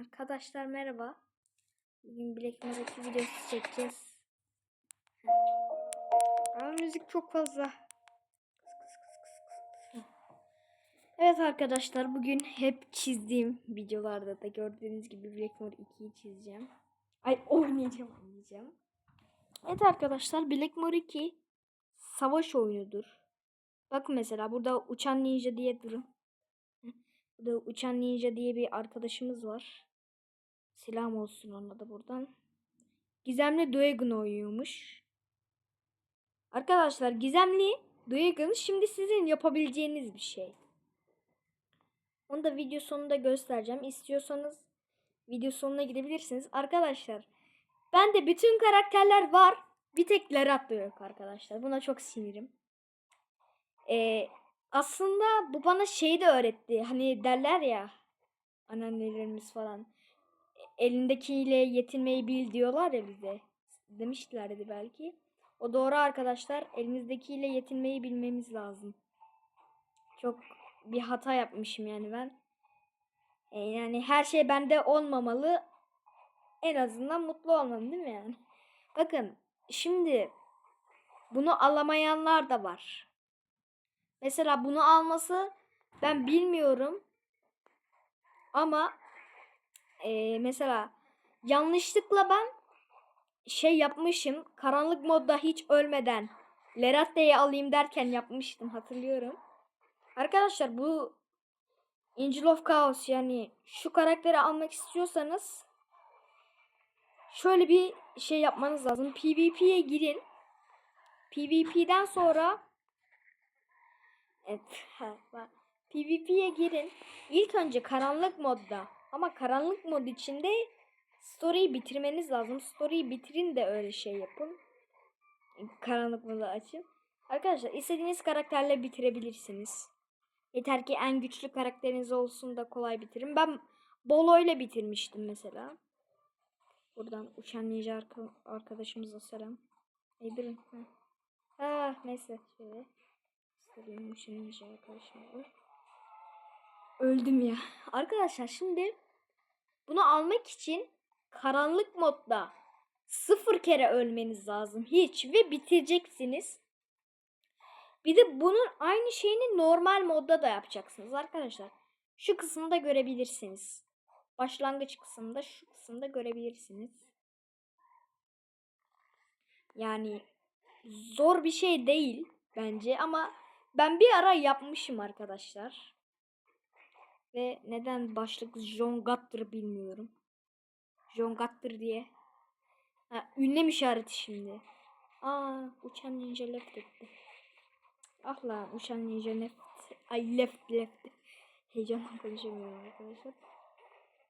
Arkadaşlar merhaba. Bugün Black Mirror videosu çekeceğiz. Ama müzik çok fazla. Evet arkadaşlar bugün hep çizdiğim videolarda da gördüğünüz gibi Black Mirror 2'yi çizeceğim. Ay oynayacağım oynayacağım. Evet arkadaşlar Black Mirror 2 savaş oyunudur. Bakın mesela burada uçan ninja diye durun. Burada uçan ninja diye bir arkadaşımız var. Selam olsun ona da buradan. Gizemli Dragon oynuyormuş. Arkadaşlar Gizemli Dragon şimdi sizin yapabileceğiniz bir şey. Onu da video sonunda göstereceğim. İstiyorsanız video sonuna gidebilirsiniz. Arkadaşlar bende bütün karakterler var. Bir tek Lerat da yok arkadaşlar. Buna çok sinirim. Ee, aslında bu bana şey de öğretti. Hani derler ya anneannelerimiz falan. Elindekiyle yetinmeyi bil diyorlar ya bize. Demişlerdi belki. O doğru arkadaşlar. Elimizdekiyle yetinmeyi bilmemiz lazım. Çok bir hata yapmışım yani ben. Ee, yani her şey bende olmamalı. En azından mutlu olmam değil mi yani? Bakın şimdi bunu alamayanlar da var. Mesela bunu alması ben bilmiyorum. Ama e, mesela yanlışlıkla ben şey yapmışım. Karanlık modda hiç ölmeden Leratte'yi alayım derken yapmıştım hatırlıyorum. Arkadaşlar bu Angel of Chaos yani şu karakteri almak istiyorsanız şöyle bir şey yapmanız lazım. PvP'ye girin. PvP'den sonra Evet. PvP'ye girin. İlk önce karanlık modda. Ama karanlık mod içinde story'yi bitirmeniz lazım. Story'yi bitirin de öyle şey yapın. Karanlık modu açın. Arkadaşlar istediğiniz karakterle bitirebilirsiniz. Yeter ki en güçlü karakteriniz olsun da kolay bitirin. Ben Bolo ile bitirmiştim mesela. Buradan uçan ninja arka arkadaşımıza selam. Ey durun. Ha. ha neyse şöyle. Benim uçan arkadaşım var. Öldüm ya. Arkadaşlar şimdi bunu almak için karanlık modda sıfır kere ölmeniz lazım. Hiç ve bitireceksiniz. Bir de bunun aynı şeyini normal modda da yapacaksınız arkadaşlar. Şu kısmı da görebilirsiniz. Başlangıç kısmında şu kısımda görebilirsiniz. Yani zor bir şey değil bence ama ben bir ara yapmışım arkadaşlar. Ve neden başlık John Gutter bilmiyorum. John Gutter diye. Ha, ünlem işareti şimdi. Aa uçan ninja left etti. Ah lan uçan ninja left. Ay left left. Heyecanla konuşamıyorum arkadaşlar.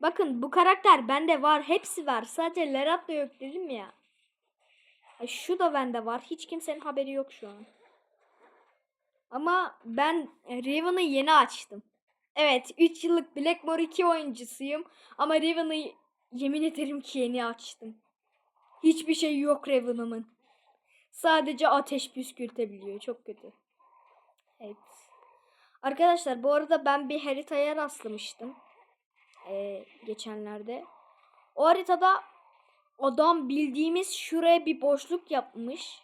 Bakın bu karakter bende var. Hepsi var. Sadece Lerat da yok dedim ya. Ay, şu da bende var. Hiç kimsenin haberi yok şu an. Ama ben Raven'ı yeni açtım. Evet 3 yıllık Blackmore 2 oyuncusuyum. Ama Raven'ı yemin ederim ki yeni açtım. Hiçbir şey yok Raven'ımın. Sadece ateş püskürtebiliyor. Çok kötü. Evet. Arkadaşlar bu arada ben bir haritaya rastlamıştım. Ee, geçenlerde. O haritada adam bildiğimiz şuraya bir boşluk yapmış.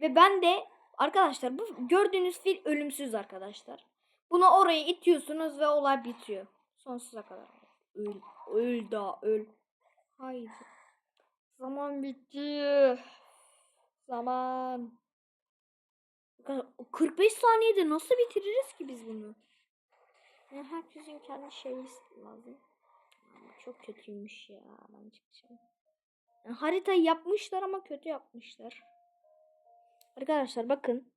Ve ben de Arkadaşlar bu gördüğünüz fil ölümsüz arkadaşlar. Bunu oraya itiyorsunuz ve olay bitiyor. Sonsuza kadar. Öl. Öl daha öl. Haydi. Zaman bitti. Zaman. 45 saniyede nasıl bitiririz ki biz bunu? Yani herkesin kendi şeyi lazım. Çok kötüymüş ya. Ben çıkacağım. Yani haritayı yapmışlar ama kötü yapmışlar. Arkadaşlar bakın.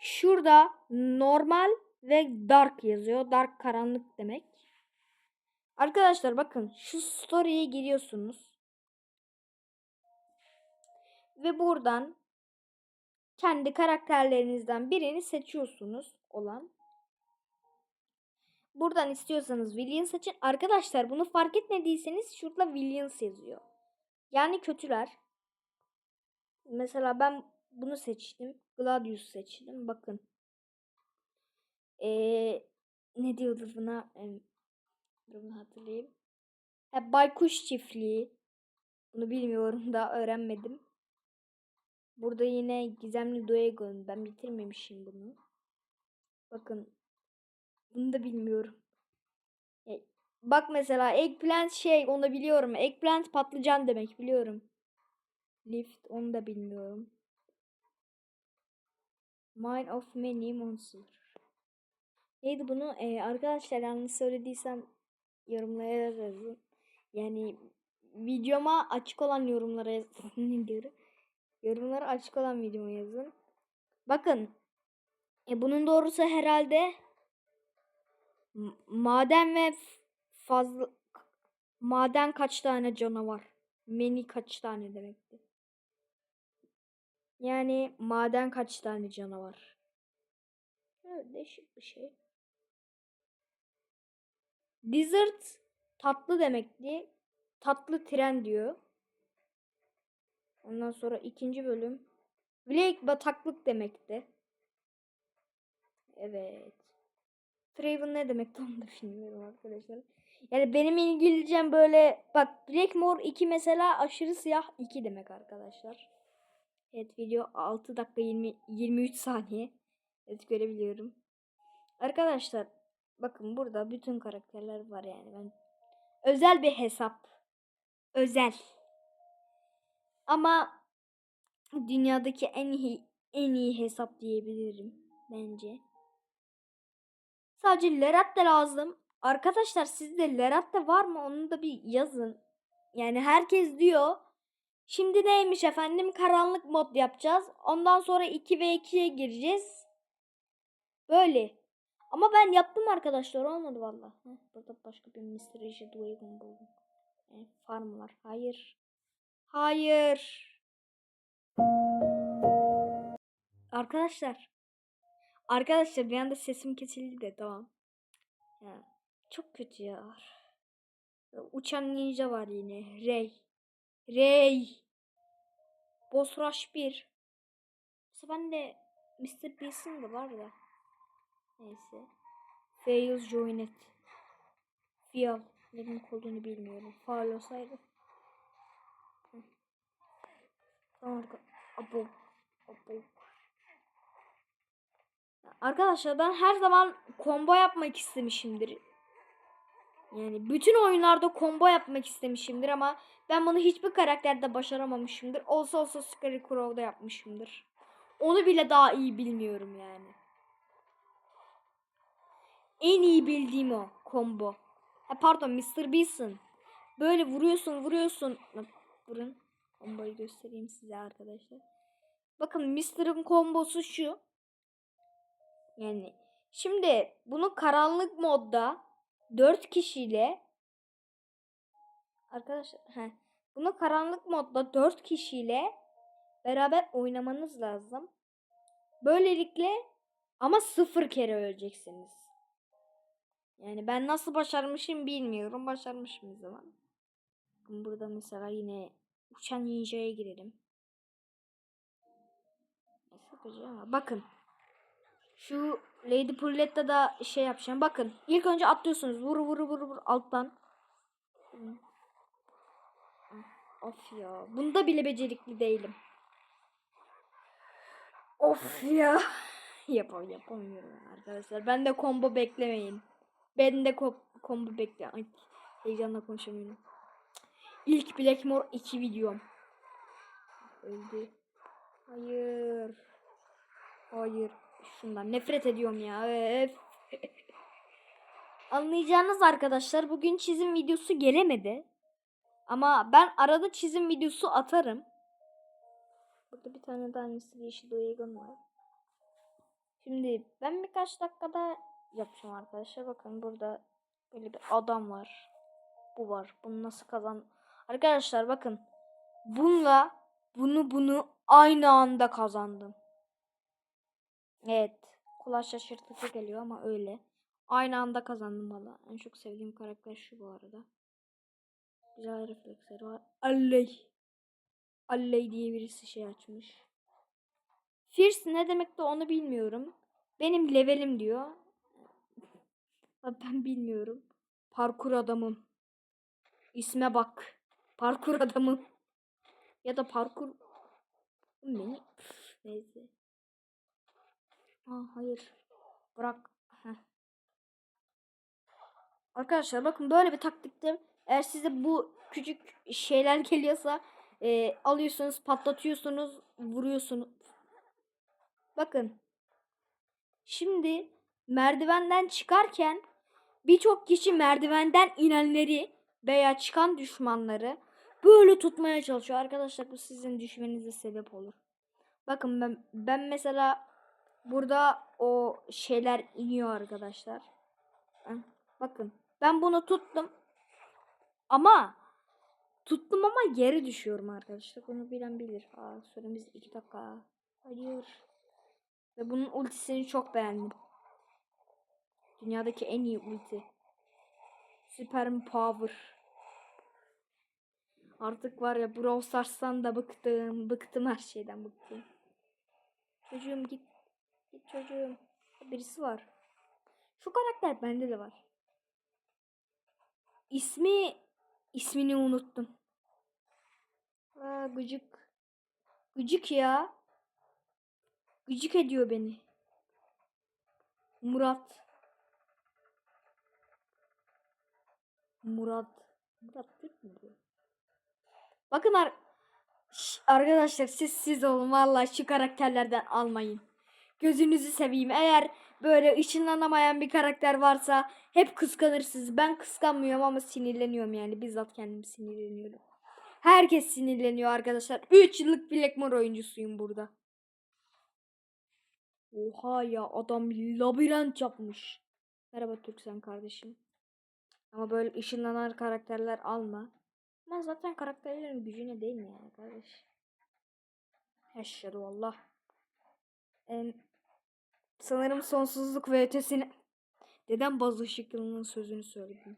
Şurada normal ve dark yazıyor. Dark karanlık demek. Arkadaşlar bakın şu story'e giriyorsunuz. Ve buradan kendi karakterlerinizden birini seçiyorsunuz olan. Buradan istiyorsanız Villain seçin. Arkadaşlar bunu fark etmediyseniz şurada Villains yazıyor. Yani kötüler. Mesela ben bunu seçtim. Gladius seçtim. Bakın. Ee, ne diyordu buna? Ee, bunu hatırlayayım. Ha, baykuş çiftliği. Bunu bilmiyorum da öğrenmedim. Burada yine gizemli Duegon. Ben bitirmemişim bunu. Bakın. Bunu da bilmiyorum. E, Bak mesela eggplant şey onu biliyorum. Eggplant patlıcan demek biliyorum. Lift onu da bilmiyorum. Mine of many monster. Neydi bunu? Ee, arkadaşlar yanlış söylediysem yorumlara yazın. Yani videoma açık olan yorumlara yazın. ne? Yorumlara açık olan videoma yazın. Bakın. E, bunun doğrusu herhalde maden ve fazla maden kaç tane canavar? Many kaç tane demekti? Yani maden kaç tane canavar? Evet, değişik bir şey. Dessert tatlı demekti. Tatlı tren diyor. Ondan sonra ikinci bölüm. Lake bataklık demekti. Evet. Traven ne demek onu da bilmiyorum arkadaşlar. Yani benim İngilizcem böyle bak Blackmore 2 mesela aşırı siyah 2 demek arkadaşlar. Evet video 6 dakika 20 23 saniye. Evet görebiliyorum. Arkadaşlar bakın burada bütün karakterler var yani ben özel bir hesap. Özel. Ama dünyadaki en iyi en iyi hesap diyebilirim bence. Sadece Leratte lazım. Arkadaşlar sizde Leratte var mı? Onu da bir yazın. Yani herkes diyor. Şimdi neymiş efendim? Karanlık mod yapacağız. Ondan sonra 2 ve 2'ye gireceğiz. Böyle. Ama ben yaptım arkadaşlar. Olmadı valla. Burada başka bir Mr. Richard Wagon buldum. E, farm var. Hayır. Hayır. Arkadaşlar. Arkadaşlar bir anda sesim kesildi de tamam. Ya, çok kötü ya. Uçan ninja var yine. Rey. Rey. Boss Rush 1. Mesela ben de Mr. Beast'in de var da. Neyse. Fails Joinet. Fial. Ne demek olduğunu bilmiyorum. Faal olsaydı. Abo. Abo. Arkadaşlar ben her zaman combo yapmak istemişimdir. Yani bütün oyunlarda combo yapmak istemişimdir ama ben bunu hiçbir karakterde başaramamışımdır. Olsa olsa Scarecrow'da yapmışımdır. Onu bile daha iyi bilmiyorum yani. En iyi bildiğim o combo. Ha pardon Mr. Beast'in. Böyle vuruyorsun vuruyorsun. Vurun. Komboyu göstereyim size arkadaşlar. Bakın Mr'ın kombosu şu. Yani şimdi bunu karanlık modda 4 kişiyle arkadaşlar he, bunu karanlık modda 4 kişiyle beraber oynamanız lazım. Böylelikle ama sıfır kere öleceksiniz. Yani ben nasıl başarmışım bilmiyorum. Başarmışım o zaman. Burada mesela yine uçan ninja'ya girelim. Bakın. Şu Lady Purletta da şey yapacağım. Bakın ilk önce atlıyorsunuz. Vur vur vur vur alttan. Of ya. Bunda bile becerikli değilim. Of ya. Yapam yapamıyorum arkadaşlar. Ben de combo beklemeyin. Ben de combo bekle. Ay, heyecanla konuşamıyorum. İlk Blackmore 2 videom. Öldü. Hayır. Hayır. Şundan nefret ediyorum ya. Anlayacağınız arkadaşlar bugün çizim videosu gelemedi. Ama ben arada çizim videosu atarım. Burada bir tane daha Mr. Yeşil Uygun var. Şimdi ben birkaç dakikada yapacağım arkadaşlar. Bakın burada böyle bir adam var. Bu var. Bunu nasıl kazan... Arkadaşlar bakın. Bununla bunu bunu aynı anda kazandım. Evet. Kulağa şaşırtıcı geliyor ama öyle. Aynı anda kazandım valla. En çok sevdiğim karakter şu bu arada. Güzel refleksleri var. Alley. Alley diye birisi şey açmış. Fierce ne demek de onu bilmiyorum. Benim levelim diyor. Ben bilmiyorum. Parkur adamım. İsme bak. Parkur adamı. Ya da parkur beni Üf, neyse. Aa hayır. Bırak. Heh. Arkadaşlar bakın böyle bir taktikte eğer size bu küçük şeyler geliyorsa e, alıyorsunuz, patlatıyorsunuz, vuruyorsunuz. Bakın. Şimdi merdivenden çıkarken birçok kişi merdivenden inenleri veya çıkan düşmanları böyle tutmaya çalışıyor. Arkadaşlar bu sizin düşmenize sebep olur. Bakın ben ben mesela burada o şeyler iniyor arkadaşlar. Bakın ben bunu tuttum. Ama tuttum ama geri düşüyorum arkadaşlar. Bunu bilen bilir. Aa, süremiz 2 dakika. Hayır. Ve bunun ultisini çok beğendim. Dünyadaki en iyi ulti. Süper Power. Artık var ya Brawl Stars'tan da bıktım. Bıktım her şeyden bıktım. Çocuğum git. Git çocuğum. Birisi var. Şu karakter bende de var. İsmi ismini unuttum. Aa, gıcık. Gıcık ya. Gıcık ediyor beni. Murat. Murat. Murat Türk mü bu? Bakın ar Şş, arkadaşlar siz siz olun vallahi şu karakterlerden almayın. Gözünüzü seveyim. Eğer böyle ışınlanamayan bir karakter varsa hep kıskanırsınız. Ben kıskanmıyorum ama sinirleniyorum yani. Bizzat kendim sinirleniyorum. Herkes sinirleniyor arkadaşlar. 3 yıllık Blackmore oyuncusuyum burada. Oha ya adam labirent yapmış. Merhaba Türksen kardeşim. Ama böyle ışınlanan karakterler alma. Ama zaten karakterlerin gücüne değil mi yani kardeş? Eşhedü Allah. Em, sanırım sonsuzluk ve ötesine. Dedem bazı ışıklının sözünü söyledim.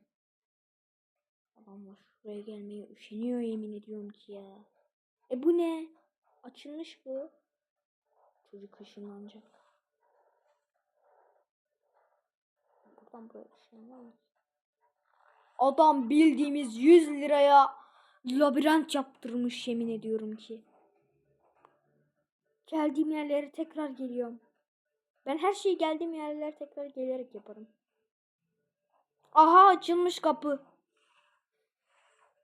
Adamlar şuraya gelmeye üşeniyor yemin ediyorum ki ya. E bu ne? Açılmış bu. Çocuk ışınlanacak. Buradan buraya ışınlanamaz. Adam bildiğimiz 100 liraya labirent yaptırmış yemin ediyorum ki. Geldiğim yerlere tekrar geliyorum. Ben her şeyi geldiğim yerlere tekrar gelerek yaparım. Aha açılmış kapı.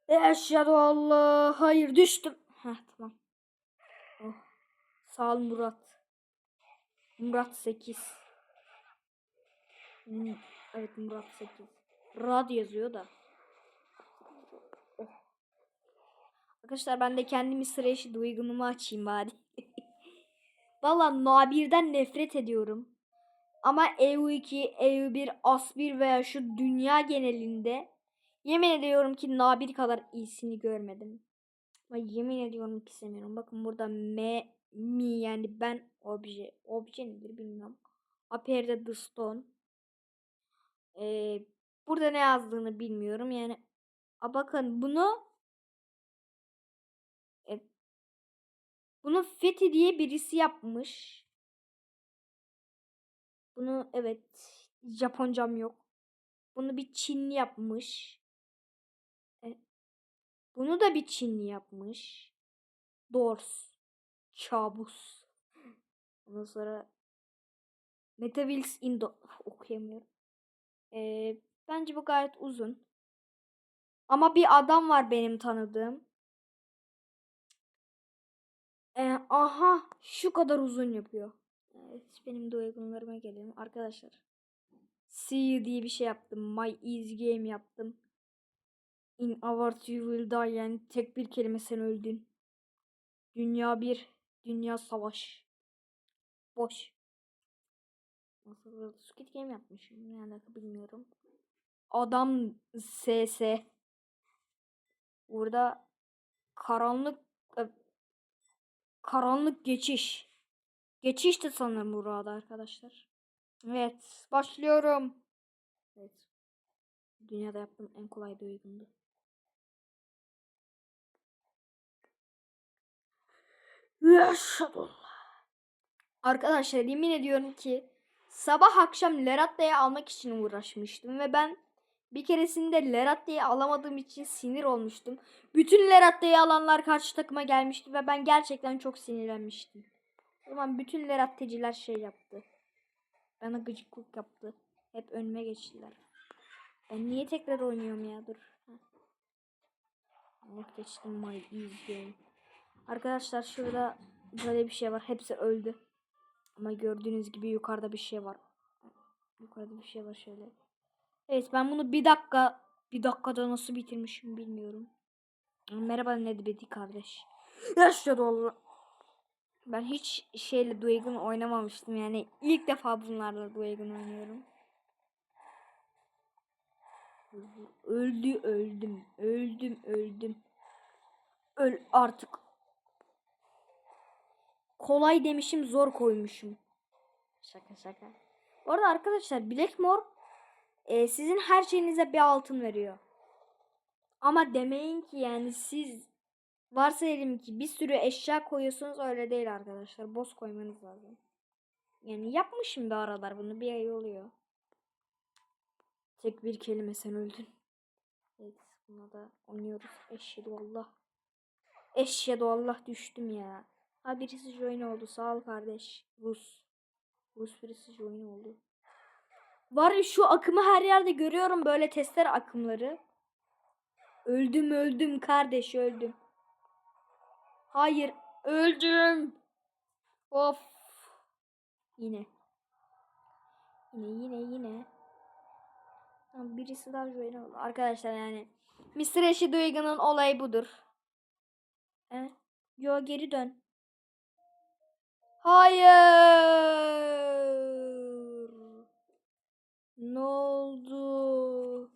Eşhedü Allah. Hayır düştüm. Heh tamam. Oh. Sağ ol Murat. Murat 8. Hmm, Evet Murat 8. Rad yazıyor da. Arkadaşlar ben de kendimi sıra eşi duygunumu açayım bari. Valla Nabir'den nefret ediyorum. Ama EU2, EU1, AS1 veya şu dünya genelinde yemin ediyorum ki Nabir kadar iyisini görmedim. Ama yemin ediyorum ki sevmiyorum. Bakın burada M, mi yani ben obje. Obje nedir bilmiyorum. Aper'de the stone. Ee, burada ne yazdığını bilmiyorum. Yani a bakın bunu e, bunu Fethi diye birisi yapmış. Bunu evet Japoncam yok. Bunu bir Çinli yapmış. E, bunu da bir Çinli yapmış. Dors. Kabus. Ondan sonra Metavils Indo okuyamıyorum. Ee, bence bu gayet uzun. Ama bir adam var benim tanıdığım. Ee, aha şu kadar uzun yapıyor. Evet benim de uygunlarıma gelelim. Arkadaşlar. See you diye bir şey yaptım. My easy game yaptım. In our you will die yani tek bir kelime sen öldün. Dünya bir. Dünya savaş. Boş. Nasıl Squid Game yapmışım. Ne alaka bilmiyorum. Adam SS. Burada karanlık e, karanlık geçiş. Geçiş de sanırım burada arkadaşlar. Evet, başlıyorum. Evet. Dünyada yaptığım en kolay. Yaşadım. Arkadaşlar yemin ediyorum ki sabah akşam Leratta'yı almak için uğraşmıştım ve ben Bir keresinde Leratte'yi alamadığım için sinir olmuştum. Bütün Leratte'yi alanlar karşı takıma gelmişti ve ben gerçekten çok sinirlenmiştim. O zaman bütün Leratteciler şey yaptı. Bana gıcıklık yaptı. Hep önüme geçtiler. Ben niye tekrar oynuyorum ya dur. Allah geçtim my easy. Arkadaşlar şurada böyle bir şey var. Hepsi öldü. Ama gördüğünüz gibi yukarıda bir şey var. Yukarıda bir şey var şöyle. Evet ben bunu bir dakika bir dakikada nasıl bitirmişim bilmiyorum. Merhaba Nedbedi kardeş. Yaşa dolu. Ben hiç şeyle Duygun oynamamıştım yani ilk defa bunlarla Duygun oynuyorum. Öldü öldüm öldüm öldüm. Öl artık. Kolay demişim zor koymuşum. Şaka şaka. Bu arada arkadaşlar Blackmore e, sizin her şeyinize bir altın veriyor. Ama demeyin ki yani siz varsayalım ki bir sürü eşya koyuyorsunuz öyle değil arkadaşlar. Boss koymanız lazım. Yani yapmışım bir aralar bunu bir ay oluyor. Tek bir kelime sen öldün. Evet buna da oynuyoruz. Eşhedü Allah. Eşhedü Allah düştüm ya. Ha birisi join oldu sağ ol kardeş. Rus. Rus birisi join oldu. Var ya şu akımı her yerde görüyorum böyle testere akımları. Öldüm öldüm kardeş öldüm. Hayır öldüm. Of. Yine. Yine yine yine. Birisi daha join oldu. Arkadaşlar yani. Mr. Eşi Duygu'nun olayı budur. Evet. Yo geri dön. Hayır. Ne oldu?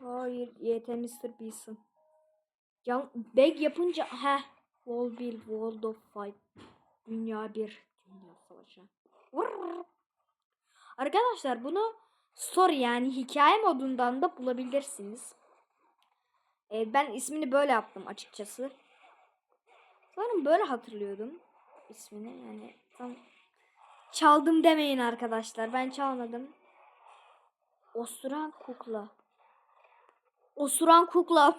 Hayır. YT Mr. Beast'in. Yan bag yapınca he Wall 1 World of Fight Dünya 1 Dünya Savaşı. Vurr. Arkadaşlar bunu story yani hikaye modundan da bulabilirsiniz. Ee, ben ismini böyle yaptım açıkçası. Sanırım böyle hatırlıyordum ismini yani tam çaldım demeyin arkadaşlar ben çalmadım. Osuran kukla. Osuran kukla.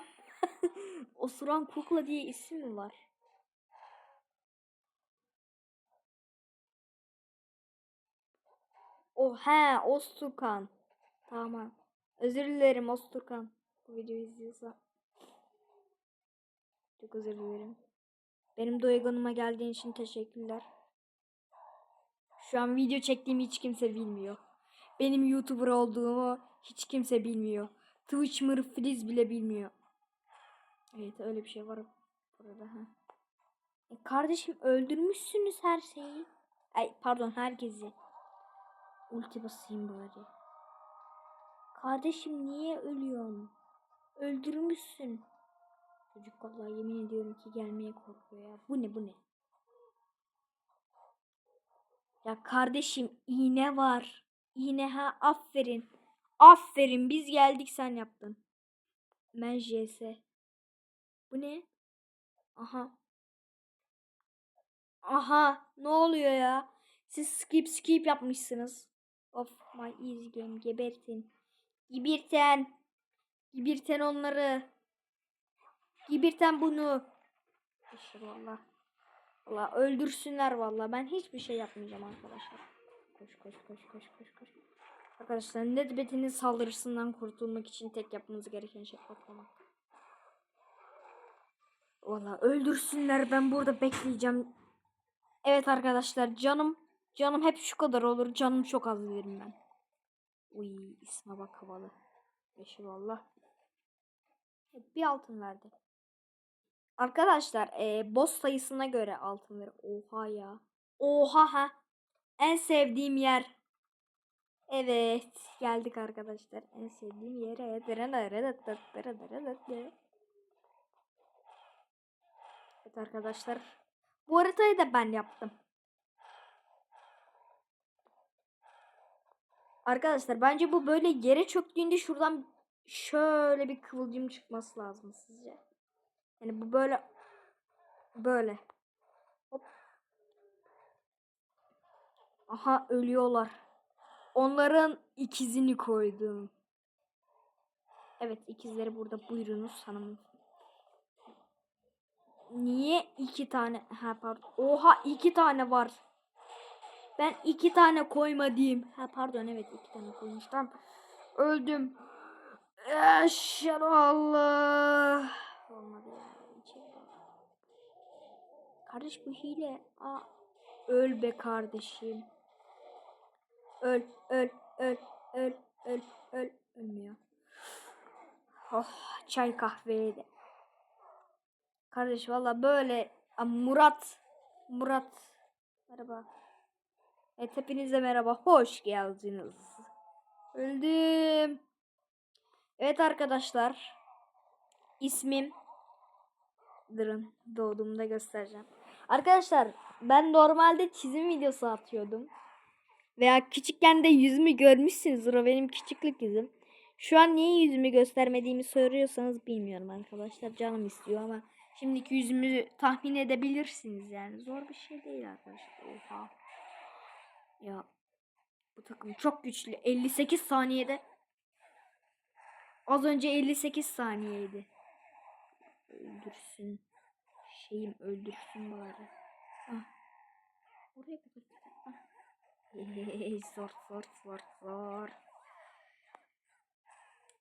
Osuran kukla diye isim mi var? O he Osturkan. Tamam. Özür dilerim Osturkan. Bu videoyu izliyorsa. Çok özür dilerim. Benim Doygun'uma geldiğin için teşekkürler. Şu an video çektiğimi hiç kimse bilmiyor. Benim YouTuber olduğumu hiç kimse bilmiyor. Twitch'mır Fliz bile bilmiyor. Evet öyle bir şey var burada. Ha. E, kardeşim öldürmüşsünüz her şeyi. Ay pardon herkesi. Ulti basayım bari. Kardeşim niye ölüyorsun? Öldürmüşsün. Çocuk vallahi yemin ediyorum ki gelmeye korkuyor ya. Bu ne bu ne? Ya kardeşim iğne var. İğne ha aferin. Aferin biz geldik sen yaptın. Ben JS. Bu ne? Aha. Aha ne oluyor ya? Siz skip skip yapmışsınız. Of my easy game gebertin. Gibirten. Gibirten onları. Gibirten bunu. Valla. Valla öldürsünler valla. Ben hiçbir şey yapmayacağım arkadaşlar. Koş koş koş koş koş koş. Arkadaşlar Nedbet'in saldırısından kurtulmak için tek yapmanız gereken şey patlamak. Valla öldürsünler ben burada bekleyeceğim. Evet arkadaşlar canım canım hep şu kadar olur. Canım çok az verim ben. Uy isme bak havalı. Beşi valla. Bir altın verdi. Arkadaşlar e, boss sayısına göre altın verir. Oha ya. Oha ha. En sevdiğim yer. Evet geldik arkadaşlar. En sevdiğim yere. Evet arkadaşlar. Bu haritayı da ben yaptım. Arkadaşlar bence bu böyle yere çöktüğünde şuradan şöyle bir kıvılcım çıkması lazım sizce. Yani bu böyle böyle. Hop. Aha ölüyorlar. Onların ikizini koydum. Evet ikizleri burada buyurunuz hanımım. Niye iki tane? Ha pardon. Oha iki tane var. Ben iki tane koymadım. Ha pardon evet iki tane koymuştum. Öldüm. Eşhedü Allah. Olmadı ya. İçeri bak. Kardeş bu hile. Aa, öl be kardeşim. Öl, öl, öl, öl, öl, öl. Ölmüyor. Oh, çay kahve de. Kardeş valla böyle Aa, Murat Murat merhaba. Evet hepinize merhaba. Hoş geldiniz. Öldüm. Evet arkadaşlar. İsmim Durun doğduğumda göstereceğim. Arkadaşlar ben normalde çizim videosu atıyordum. Veya küçükken de yüzümü görmüşsünüzdür. O benim küçüklük yüzüm. Şu an niye yüzümü göstermediğimi soruyorsanız bilmiyorum arkadaşlar. Canım istiyor ama şimdiki yüzümü tahmin edebilirsiniz yani. Zor bir şey değil arkadaşlar. Oha. Ya bu takım çok güçlü. 58 saniyede. Az önce 58 saniyeydi. Öldürsün. Şeyim öldürsün bari. Ah. Oraya kadar. Ah. Hey, zor zor zor zor.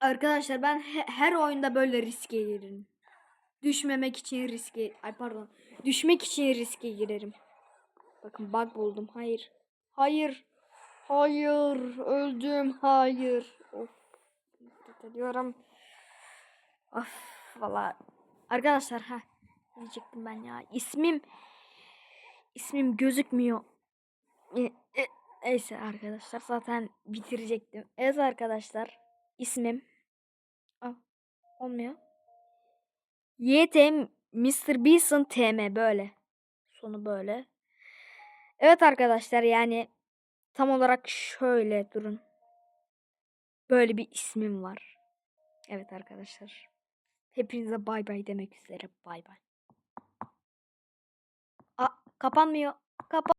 Arkadaşlar ben he- her oyunda böyle riske girerim. Düşmemek için riske... Ay pardon. Düşmek için riske girerim. Bakın bug buldum. Hayır. Hayır. Hayır. Öldüm. Hayır. Of. Nefret ediyorum. Of. Valla. Arkadaşlar ha. Diyecektim ben ya. İsmim. ismim gözükmüyor. E, e, Neyse arkadaşlar zaten bitirecektim. Evet arkadaşlar ismim Aa, olmuyor. YT Mr. Beason TM böyle. Sonu böyle. Evet arkadaşlar yani tam olarak şöyle durun. Böyle bir ismim var. Evet arkadaşlar. Hepinize bay bay demek üzere. Bay bay. Kapanmıyor. Kapan